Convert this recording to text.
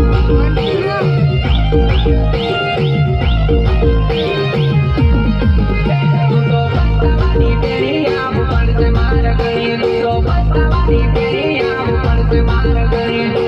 મારા ગણી તો મારા ગણી